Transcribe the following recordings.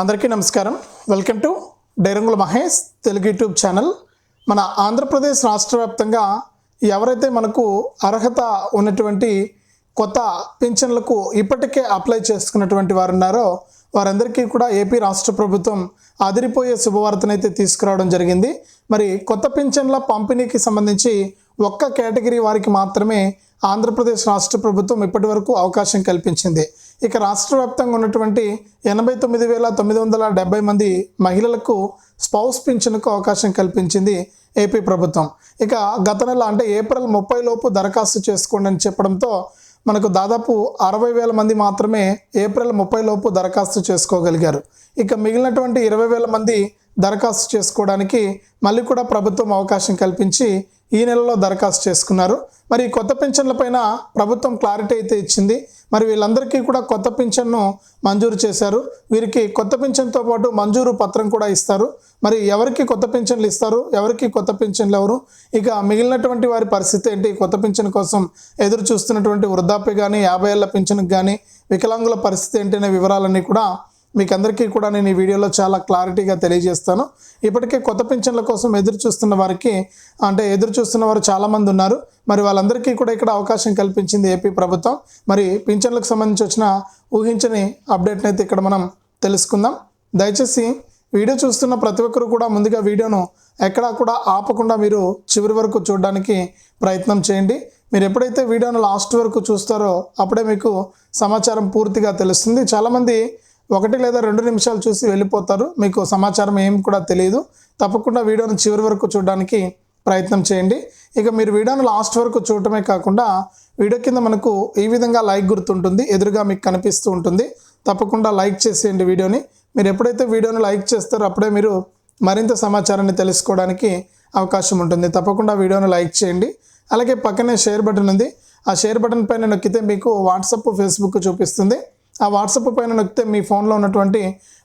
అందరికీ నమస్కారం. Welcome to Dairangula Mahesh Telugu YouTube channel మన ఆంధ్రప్రదేశ్ రాష్ట్ర వ్యాప్తంగా ఎవరైతే మనకు అర్హత ఉన్నటువంటి కొత్త పింఛన్లకు ఇప్పటికే అప్లై చేసుకున్నటువంటి వారు ఉన్నారో వారందరికీ కూడా ఏపీ రాష్ట్ర ప్రభుత్వం అదిరిపోయే శుభవార్తనైతే తీసుకురావడం జరిగింది. మరి కొత్త పింఛన్ల పంపిణీకి సంబంధించి ఒక్క కేటగిరీ వారికి మాత్రమే ఆంధ్రప్రదేశ్ రాష్ట్ర ప్రభుత్వం ఇప్పటి వరకు అవకాశం కల్పించింది. ఇక రాష్ట్ర వ్యాప్తంగా ఉన్నటువంటి ఎనభై తొమ్మిది వేల తొమ్మిది వందల డెబ్బై మంది మహిళలకు స్పౌస్ పింఛన్కు అవకాశం కల్పించింది ఏపీ ప్రభుత్వం. ఇక గత నెల అంటే ఏప్రిల్ ముప్పై లోపు దరఖాస్తు చేసుకోండి అని చెప్పడంతో మనకు దాదాపు అరవై వేల మంది మాత్రమే ఏప్రిల్ ముప్పై లోపు దరఖాస్తు చేసుకోగలిగారు. ఇక మిగిలినటువంటి ఇరవై వేల మంది దరఖాస్తు చేసుకోవడానికి మళ్ళీ కూడా ప్రభుత్వం అవకాశం కల్పించి ఈ నెలలో దరఖాస్తు చేసుకున్నారు. మరి కొత్త కొత్త పైన ప్రభుత్వం క్లారిటీ అయితే ఇచ్చింది. మరి వీళ్ళందరికీ కూడా కొత్త పింఛన్ను మంజూరు చేశారు. వీరికి కొత్త పింఛన్తో పాటు మంజూరు పత్రం కూడా ఇస్తారు. మరి ఎవరికి కొత్త పింఛన్లు ఇస్తారు? ఎవరికి కొత్త పింఛన్లు ఎవరు? ఇక మిగిలినటువంటి వారి పరిస్థితి ఏంటి? కొత్త పింఛన్ కోసం ఎదురు చూస్తున్నటువంటి వృద్ధాప్య కానీ యాభై ఏళ్ళ పింఛన్కి కానీ వికలాంగుల పరిస్థితి ఏంటి అనే వివరాలన్నీ కూడా మీకు అందరికీ కూడా నేను ఈ వీడియోలో చాలా క్లారిటీగా తెలియజేస్తాను. ఇప్పటికే కొత్త పింఛన్ల కోసం ఎదురు చూస్తున్న వారికి అంటే ఎదురు చూస్తున్న వారు చాలామంది ఉన్నారు. మరి వాళ్ళందరికీ కూడా ఇక్కడ అవకాశం కల్పించింది ఏపీ ప్రభుత్వం. మరి పింఛన్లకు సంబంధించి వచ్చిన ఊహించని అప్డేట్ని అయితే ఇక్కడ మనం తెలుసుకుందాం. దయచేసి వీడియో చూస్తున్న ప్రతి ఒక్కరు కూడా ముందుగా వీడియోను ఎక్కడా కూడా ఆపకుండా మీరు చివరి వరకు చూడడానికి ప్రయత్నం చేయండి. మీరు ఎప్పుడైతే వీడియోను లాస్ట్ వరకు చూస్తారో అప్పుడే మీకు సమాచారం పూర్తిగా తెలుస్తుంది. చాలామంది ఒకటి లేదా రెండు నిమిషాలు చూసి వెళ్ళిపోతారు. మీకు సమాచారం ఏం కూడా తెలియదు. తప్పకుండా వీడియోను చివరి వరకు చూడడానికి ప్రయత్నం చేయండి. ఇక మీరు వీడియోను లాస్ట్ వరకు చూడటమే కాకుండా వీడియో కింద మనకు ఈ విధంగా లైక్ గుర్తుంటుంది. ఎదురుగా మీకు కనిపిస్తూ ఉంటుంది. తప్పకుండా లైక్ చేసేయండి వీడియోని. మీరు ఎప్పుడైతే వీడియోని లైక్ చేస్తారో అప్పుడే మీరు మరింత సమాచారాన్ని తెలుసుకోవడానికి అవకాశం ఉంటుంది. తప్పకుండా వీడియోని లైక్ చేయండి. అలాగే పక్కనే షేర్ బటన్ ఉంది. ఆ షేర్ బటన్ పైన నొక్కితే మీకు వాట్సప్ ఫేస్బుక్ చూపిస్తుంది. ఆ వాట్సాప్ పైన నొక్కితే మీ ఫోన్లో ఉన్నటువంటి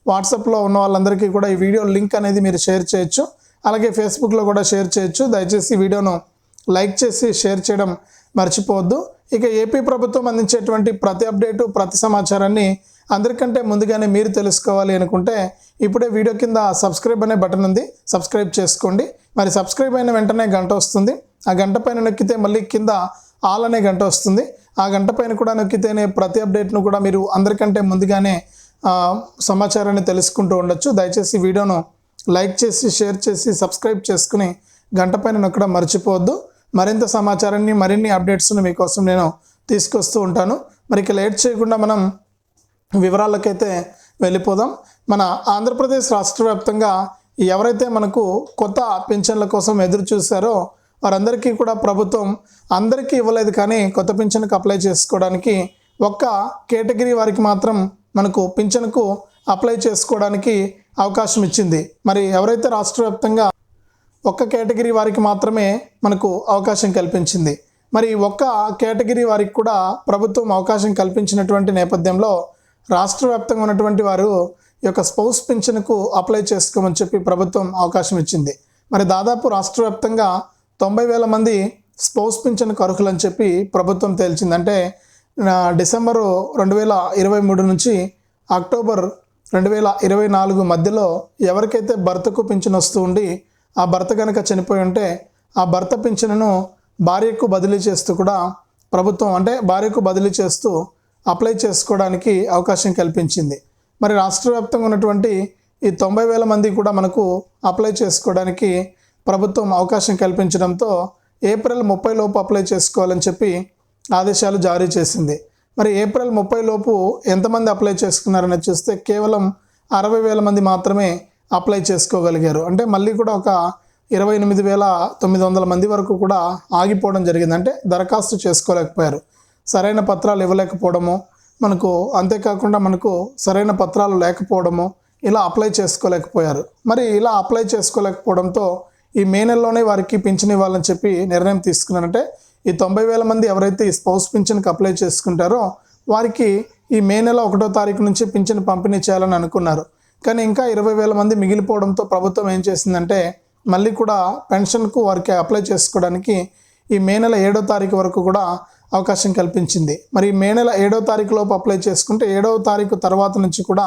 వాట్సాప్లో ఉన్న వాళ్ళందరికీ కూడా ఈ వీడియో లింక్ అనేది మీరు షేర్ చేయొచ్చు. అలాగే ఫేస్బుక్లో కూడా షేర్ చేయొచ్చు. దయచేసి వీడియోను లైక్ చేసి షేర్ చేయడం మర్చిపోవద్దు. ఇక ఏపీ ప్రభుత్వం అందించేటువంటి ప్రతి అప్డేటు ప్రతి సమాచారాన్ని అందరికంటే ముందుగానే మీరు తెలుసుకోవాలి అనుకుంటే ఇప్పుడే వీడియో కింద సబ్స్క్రైబ్ అనే బటన్ ఉంది. సబ్స్క్రైబ్ చేసుకోండి. మరి సబ్స్క్రైబ్ అయిన వెంటనే గంట వస్తుంది. ఆ గంట పైన నొక్కితే మళ్ళీ కింద ఆల్ అనే గంట వస్తుంది. ఆ గంట పైన కూడా నొక్కితేనే ప్రతి అప్డేట్ను కూడా మీరు అందరికంటే ముందుగానే సమాచారాన్ని తెలుసుకుంటూ ఉండొచ్చు. దయచేసి వీడియోను లైక్ చేసి షేర్ చేసి సబ్స్క్రైబ్ చేసుకుని గంట పైన నొక్కడం మర్చిపోవద్దు. మరింత సమాచారాన్ని మరిన్ని అప్డేట్స్ను మీకోసం నేను తీసుకొస్తూ ఉంటాను. మరి ఇక లేట్ చేయకుండా మనం వివరాలకైతే వెళ్ళిపోదాం. మన ఆంధ్రప్రదేశ్ రాష్ట్ర వ్యాప్తంగా ఎవరైతే మనకు కొత్త పింఛన్ల కోసం ఎదురు చూశారో వారందరికీ కూడా ప్రభుత్వం అందరికీ ఇవ్వలేదు కానీ కొత్త పింఛన్కి అప్లై చేసుకోవడానికి ఒక్క కేటగిరీ వారికి మాత్రం మనకు పింఛన్కు అప్లై చేసుకోవడానికి అవకాశం ఇచ్చింది. మరి ఎవరైతే రాష్ట్ర వ్యాప్తంగా ఒక్క కేటగిరీ వారికి మాత్రమే మనకు అవకాశం కల్పించింది. మరి ఒక్క కేటగిరీ వారికి కూడా ప్రభుత్వం అవకాశం కల్పించినటువంటి నేపథ్యంలో రాష్ట్ర వ్యాప్తంగా ఉన్నటువంటి వారు ఈ యొక్క స్పౌస్ పింఛన్కు అప్లై చేసుకోమని చెప్పి ప్రభుత్వం అవకాశం ఇచ్చింది. మరి దాదాపు రాష్ట్ర వ్యాప్తంగా తొంభై వేల మంది స్పౌస్ పింఛన్కు అర్హులని చెప్పి ప్రభుత్వం తేల్చింది అంటే డిసెంబరు రెండు వేల ఇరవై మూడు నుంచి అక్టోబర్ రెండు వేల ఇరవై నాలుగు మధ్యలో ఎవరికైతే భర్తకు పింఛను వస్తూ ఉండి ఆ భర్త కనుక చనిపోయి ఉంటే ఆ భర్త పింఛను భార్యకు బదిలీ చేస్తూ కూడా ప్రభుత్వం అంటే భార్యకు బదిలీ చేస్తూ అప్లై చేసుకోవడానికి అవకాశం కల్పించింది. మరి రాష్ట్ర వ్యాప్తంగా ఉన్నటువంటి ఈ తొంభై వేల మంది కూడా మనకు అప్లై చేసుకోవడానికి ప్రభుత్వం అవకాశం కల్పించడంతో ఏప్రిల్ ముప్పై లోపు అప్లై చేసుకోవాలని చెప్పి ఆదేశాలు జారీ చేసింది. మరి ఏప్రిల్ ముప్పై లోపు ఎంతమంది అప్లై చేసుకున్నారని చూస్తే కేవలం అరవై వేల మంది మాత్రమే అప్లై చేసుకోగలిగారు. అంటే మళ్ళీ కూడా ఒక ఇరవై ఎనిమిది వేల తొమ్మిది వందల మంది వరకు కూడా ఆగిపోవడం జరిగింది. అంటే దరఖాస్తు చేసుకోలేకపోయారు. సరైన పత్రాలు ఇవ్వలేకపోవడము మనకు అంతేకాకుండా మనకు సరైన పత్రాలు లేకపోవడము ఇలా అప్లై చేసుకోలేకపోయారు. మరి ఇలా అప్లై చేసుకోలేకపోవడంతో ఈ మే నెలలోనే వారికి పింఛన్ ఇవ్వాలని చెప్పి నిర్ణయం తీసుకున్నారంటే ఈ తొంభై వేల మంది ఎవరైతే ఈ స్పౌస్ పింఛన్కి అప్లై చేసుకుంటారో వారికి ఈ మే నెల ఒకటో తారీఖు నుంచి పింఛన్ పంపిణీ చేయాలని అనుకున్నారు. కానీ ఇంకా ఇరవై వేల మంది మిగిలిపోవడంతో ప్రభుత్వం ఏం చేసిందంటే మళ్ళీ కూడా పెన్షన్కు వారికి అప్లై చేసుకోవడానికి ఈ మే నెల ఏడో తారీఖు వరకు కూడా అవకాశం కల్పించింది. మరి మే నెల ఏడో తారీఖు లోపు అప్లై చేసుకుంటే ఏడవ తారీఖు తర్వాత నుంచి కూడా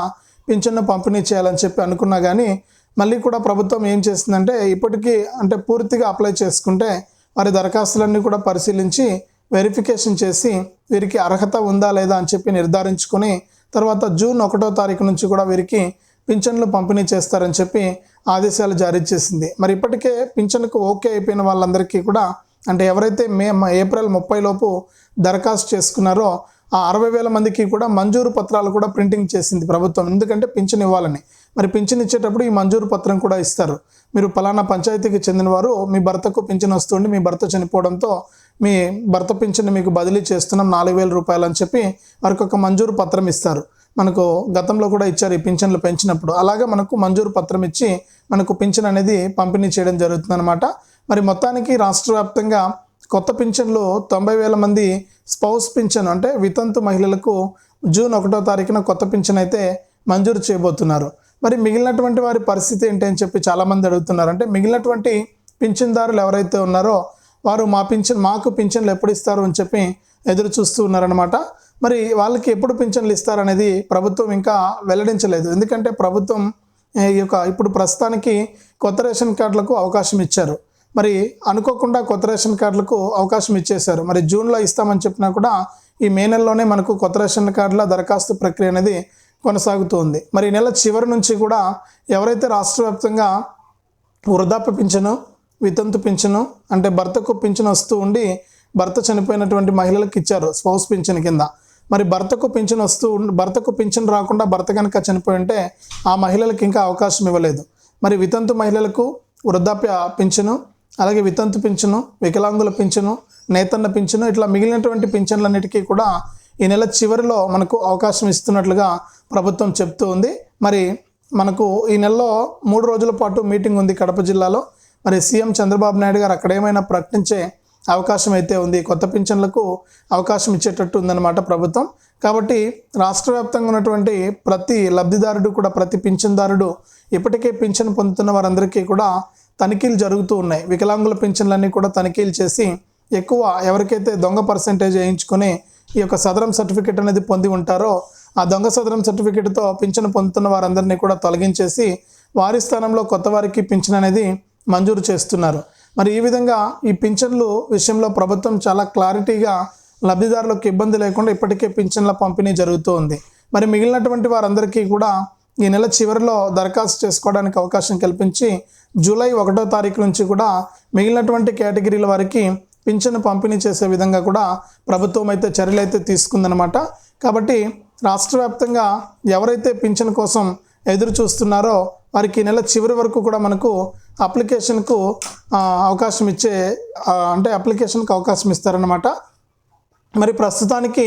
పింఛన్ను పంపిణీ చేయాలని చెప్పి అనుకున్నా కానీ మళ్ళీ కూడా ప్రభుత్వం ఏం చేసిందంటే ఇప్పటికీ అంటే పూర్తిగా అప్లై చేసుకుంటే వారి దరఖాస్తులన్నీ కూడా పరిశీలించి వెరిఫికేషన్ చేసి వీరికి అర్హత ఉందా లేదా అని చెప్పి నిర్ధారించుకొని తర్వాత జూన్ ఒకటో తారీఖు నుంచి కూడా వీరికి పింఛన్లు పంపిణీ చేస్తారని చెప్పి ఆదేశాలు జారీ చేసింది. మరి ఇప్పటికే పింఛన్కు ఓకే అయిపోయిన వాళ్ళందరికీ కూడా అంటే ఎవరైతే మే ఏప్రిల్ ముప్పై లోపు దరఖాస్తు చేసుకున్నారో ఆ అరవై వేల మందికి కూడా మంజూరు పత్రాలు కూడా ప్రింటింగ్ చేసింది ప్రభుత్వం. ఎందుకంటే పింఛన్ ఇవ్వాలని. మరి పింఛన్ ఇచ్చేటప్పుడు ఈ మంజూరు పత్రం కూడా ఇస్తారు. మీరు పలానా పంచాయతీకి చెందినవారు మీ భర్తకు పింఛన్ వస్తుండి మీ భర్త చనిపోవడంతో మీ భర్త పింఛన్ మీకు బదిలీ చేస్తున్నాం నాలుగు వేల రూపాయలు అని చెప్పి వారికి ఒక మంజూరు పత్రం ఇస్తారు. మనకు గతంలో కూడా ఇచ్చారు ఈ పింఛన్లు పెంచినప్పుడు. అలాగే మనకు మంజూరు పత్రం ఇచ్చి మనకు పింఛన్ అనేది పంపిణీ చేయడం జరుగుతుందన్నమాట. మరి మొత్తానికి రాష్ట్ర వ్యాప్తంగా కొత్త పింఛన్లు తొంభై వేల మంది స్పౌస్ పింఛన్ అంటే వితంతు మహిళలకు జూన్ ఒకటో తారీఖున కొత్త పింఛన్ అయితే మంజూరు చేయబోతున్నారు. మరి మిగిలినటువంటి వారి పరిస్థితి ఏంటి అని చెప్పి చాలామంది అడుగుతున్నారు. అంటే మిగిలినటువంటి పింఛన్దారులు ఎవరైతే ఉన్నారో వారు మా పింఛన్ మాకు పింఛన్లు ఎప్పుడు ఇస్తారు అని చెప్పి ఎదురు చూస్తూ ఉన్నారనమాట మరి వాళ్ళకి ఎప్పుడు పింఛన్లు ఇస్తారనేది ప్రభుత్వం ఇంకా వెల్లడించలేదు. ఎందుకంటే ప్రభుత్వం ఈ యొక్క ఇప్పుడు ప్రస్తుతానికి కొత్త రేషన్ కార్డులకు అవకాశం ఇచ్చారు. మరి అనుకోకుండా కొత్త రేషన్ కార్డులకు అవకాశం ఇచ్చేశారు. మరి జూన్లో ఇస్తామని చెప్పినా కూడా ఈ మే నెలలోనే మనకు కొత్త రేషన్ కార్డుల దరఖాస్తు ప్రక్రియ అనేది కొనసాగుతోంది. మరి ఈ నెల చివరి నుంచి కూడా ఎవరైతే రాష్ట్ర వ్యాప్తంగా వృద్ధాప్య పింఛను వితంతు పింఛను అంటే భర్తకు పింఛను వస్తూ ఉండి భర్త చనిపోయినటువంటి మహిళలకు ఇచ్చారు స్పౌస్ పింఛను కింద. మరి భర్తకు పింఛను వస్తూ భర్తకు పింఛను రాకుండా భర్త కనుక చనిపోయి ఉంటే ఆ మహిళలకు ఇంకా అవకాశం ఇవ్వలేదు. మరి వితంతు మహిళలకు వృద్ధాప్య పింఛను అలాగే వితంతు పింఛను వికలాంగుల పింఛను నేతన్న పింఛను ఇట్లా మిగిలినటువంటి పింఛన్లన్నిటికీ కూడా ఈ నెల చివరిలో మనకు అవకాశం ఇస్తున్నట్లుగా ప్రభుత్వం చెప్తూ ఉంది. మరి మనకు ఈ నెలలో మూడు రోజుల పాటు మీటింగ్ ఉంది కడప జిల్లాలో. మరి సీఎం చంద్రబాబు నాయుడు గారు అక్కడ ఏమైనా ప్రకటించే అవకాశం అయితే ఉంది. కొత్త పింఛన్లకు అవకాశం ఇచ్చేటట్టు ఉందన్నమాట ప్రభుత్వం. కాబట్టి రాష్ట్ర వ్యాప్తంగా ఉన్నటువంటి ప్రతి లబ్ధిదారుడు కూడా ప్రతి పింఛన్దారుడు ఇప్పటికే పింఛన్ పొందుతున్న వారందరికీ కూడా తనిఖీలు జరుగుతూ ఉన్నాయి. వికలాంగుల పింఛన్లన్నీ కూడా తనిఖీలు చేసి ఎక్కువ ఎవరికైతే దొంగ పర్సంటేజ్ వేయించుకొని ఈ యొక్క సదరం సర్టిఫికేట్ అనేది పొంది ఉంటారో ఆ దొంగ సదరం సర్టిఫికేట్తో పింఛను పొందుతున్న వారందరినీ కూడా తొలగించేసి వారి స్థానంలో కొత్త వారికి పింఛన్ అనేది మంజూరు చేస్తున్నారు. మరి ఈ విధంగా ఈ పింఛన్లు విషయంలో ప్రభుత్వం చాలా క్లారిటీగా లబ్ధిదారులకు ఇబ్బంది లేకుండా ఇప్పటికే పింఛన్ల పంపిణీ జరుగుతూ ఉంది. మరి మిగిలినటువంటి వారందరికీ కూడా ఈ నెల చివరిలో దరఖాస్తు చేసుకోవడానికి అవకాశం కల్పించి జూలై ఒకటో తారీఖు నుంచి కూడా మిగిలినటువంటి కేటగిరీల వారికి పింఛను పంపిణీ చేసే విధంగా కూడా ప్రభుత్వం అయితే చర్యలు అయితే తీసుకుందనమాట కాబట్టి రాష్ట్ర వ్యాప్తంగా ఎవరైతే పింఛన్ కోసం ఎదురు చూస్తున్నారో వారికి నెల చివరి వరకు కూడా మనకు అప్లికేషన్కు అవకాశం ఇచ్చే అంటే అప్లికేషన్కి అవకాశం ఇస్తారన్నమాట. మరి ప్రస్తుతానికి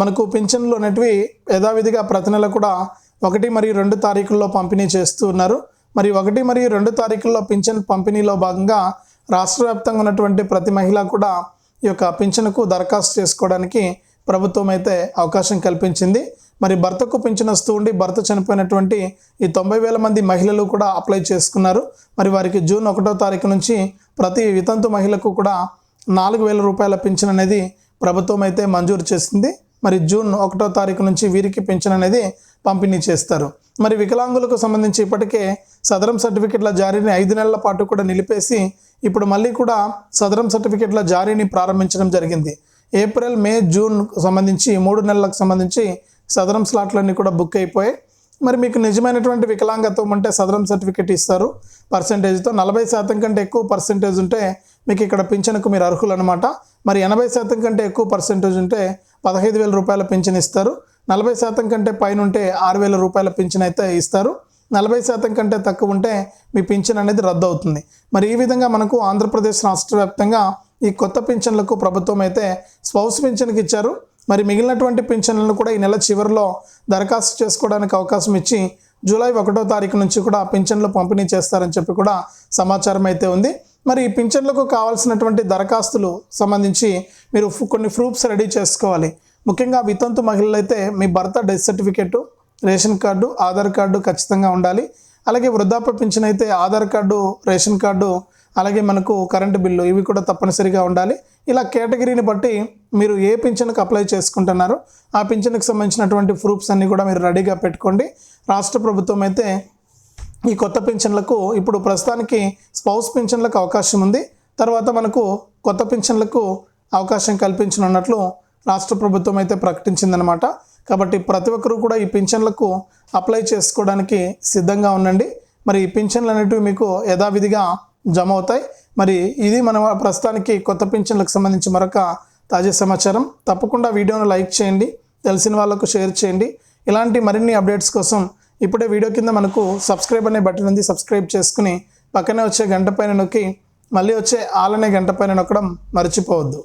మనకు పింఛన్లు అనేటివి యథావిధిగా ప్రతి నెల కూడా ఒకటి మరియు రెండు తారీఖుల్లో పంపిణీ చేస్తూ ఉన్నారు. మరి ఒకటి మరియు రెండు తారీఖుల్లో పింఛన్ పంపిణీలో భాగంగా రాష్ట్ర వ్యాప్తంగా ఉన్నటువంటి ప్రతి మహిళ కూడా ఈ యొక్క పింఛన్కు దరఖాస్తు చేసుకోవడానికి ప్రభుత్వం అయితే అవకాశం కల్పించింది. మరి భర్తకు పింఛన్ వస్తూ ఉండి భర్త చనిపోయినటువంటి ఈ తొంభై వేల మంది మహిళలు కూడా అప్లై చేసుకున్నారు. మరి వారికి జూన్ ఒకటో తారీఖు నుంచి ప్రతి వితంతు మహిళకు కూడా నాలుగు వేల రూపాయల పింఛన్ అనేది ప్రభుత్వం అయితే మంజూరు చేసింది. మరి జూన్ ఒకటో తారీఖు నుంచి వీరికి పింఛన్ అనేది పంపిణీ చేస్తారు. మరి వికలాంగులకు సంబంధించి ఇప్పటికే సదరం సర్టిఫికెట్ల జారీని ఐదు నెలల పాటు కూడా నిలిపేసి ఇప్పుడు మళ్ళీ కూడా సదరం సర్టిఫికెట్ల జారీని ప్రారంభించడం జరిగింది. ఏప్రిల్ మే జూన్ సంబంధించి మూడు నెలలకు సంబంధించి సదరం స్లాట్లన్నీ కూడా బుక్ అయిపోయాయి. మరి మీకు నిజమైనటువంటి వికలాంగత్వం ఉంటే సదరం సర్టిఫికేట్ ఇస్తారు. పర్సంటేజ్తో నలభై శాతం కంటే ఎక్కువ పర్సంటేజ్ ఉంటే మీకు ఇక్కడ పింఛన్కు మీరు అర్హులు అనమాట మరి ఎనభై శాతం కంటే ఎక్కువ పర్సంటేజ్ ఉంటే పదహైదు వేల రూపాయల పింఛన్ ఇస్తారు. నలభై శాతం కంటే పైన ఉంటే ఆరు వేల రూపాయల పింఛన్ అయితే ఇస్తారు. నలభై శాతం కంటే తక్కువ ఉంటే మీ పింఛన్ అనేది రద్దు అవుతుంది. మరి ఈ విధంగా మనకు ఆంధ్రప్రదేశ్ రాష్ట్ర వ్యాప్తంగా ఈ కొత్త పింఛన్లకు ప్రభుత్వం అయితే స్పౌస్ పింఛన్కి ఇచ్చారు. మరి మిగిలినటువంటి పింఛన్లను కూడా ఈ నెల చివరిలో దరఖాస్తు చేసుకోవడానికి అవకాశం ఇచ్చి జూలై ఒకటో తారీఖు నుంచి కూడా పింఛన్లు పంపిణీ చేస్తారని చెప్పి కూడా సమాచారం అయితే ఉంది. మరి ఈ పింఛన్లకు కావాల్సినటువంటి దరఖాస్తులు సంబంధించి మీరు కొన్ని ప్రూఫ్స్ రెడీ చేసుకోవాలి. ముఖ్యంగా వితంతు మహిళలు అయితే మీ భర్త death certificate ration card Aadhaar card ఖచ్చితంగా ఉండాలి. అలాగే వృద్ధాప్య పింఛన్ అయితే ఆధార్ కార్డు రేషన్ కార్డు అలాగే మనకు కరెంటు బిల్లు ఇవి కూడా తప్పనిసరిగా ఉండాలి. ఇలా కేటగిరీని బట్టి మీరు ఏ పింఛన్కి అప్లై చేసుకుంటున్నారో ఆ పింఛన్కి సంబంధించినటువంటి ప్రూఫ్స్ అన్నీ కూడా మీరు రెడీగా పెట్టుకోండి. రాష్ట్ర ప్రభుత్వం అయితే ఈ కొత్త పింఛన్లకు ఇప్పుడు ప్రస్తుతానికి స్పౌస్ పింఛన్లకు అవకాశం ఉంది. తర్వాత మనకు కొత్త పింఛన్లకు అవకాశం కల్పించనున్నట్లు రాష్ట్ర ప్రభుత్వం అయితే ప్రకటించిందనమాట కాబట్టి ప్రతి ఒక్కరూ కూడా ఈ పింఛన్లకు అప్లై చేసుకోవడానికి సిద్ధంగా ఉండండి. మరి ఈ పింఛన్లు అనేటివి మీకు యథావిధిగా జమ అవుతాయి మరి ఇది మన ప్రస్తుతానికి కొత్త పింఛన్లకు సంబంధించి మరొక తాజా సమాచారం. తప్పకుండా వీడియోను లైక్ చేయండి తెలిసిన వాళ్ళకు షేర్ చేయండి. ఇలాంటి మరిన్ని అప్డేట్స్ కోసం ఇప్పుడే వీడియో కింద మనకు సబ్స్క్రైబ్ అనే బటన్ ఉంది. సబ్స్క్రైబ్ చేసుకుని పక్కనే వచ్చే గంట పైన నొక్కి మళ్ళీ వచ్చే ఆల్ అనే గంట పైన నొక్కడం మర్చిపోవద్దు.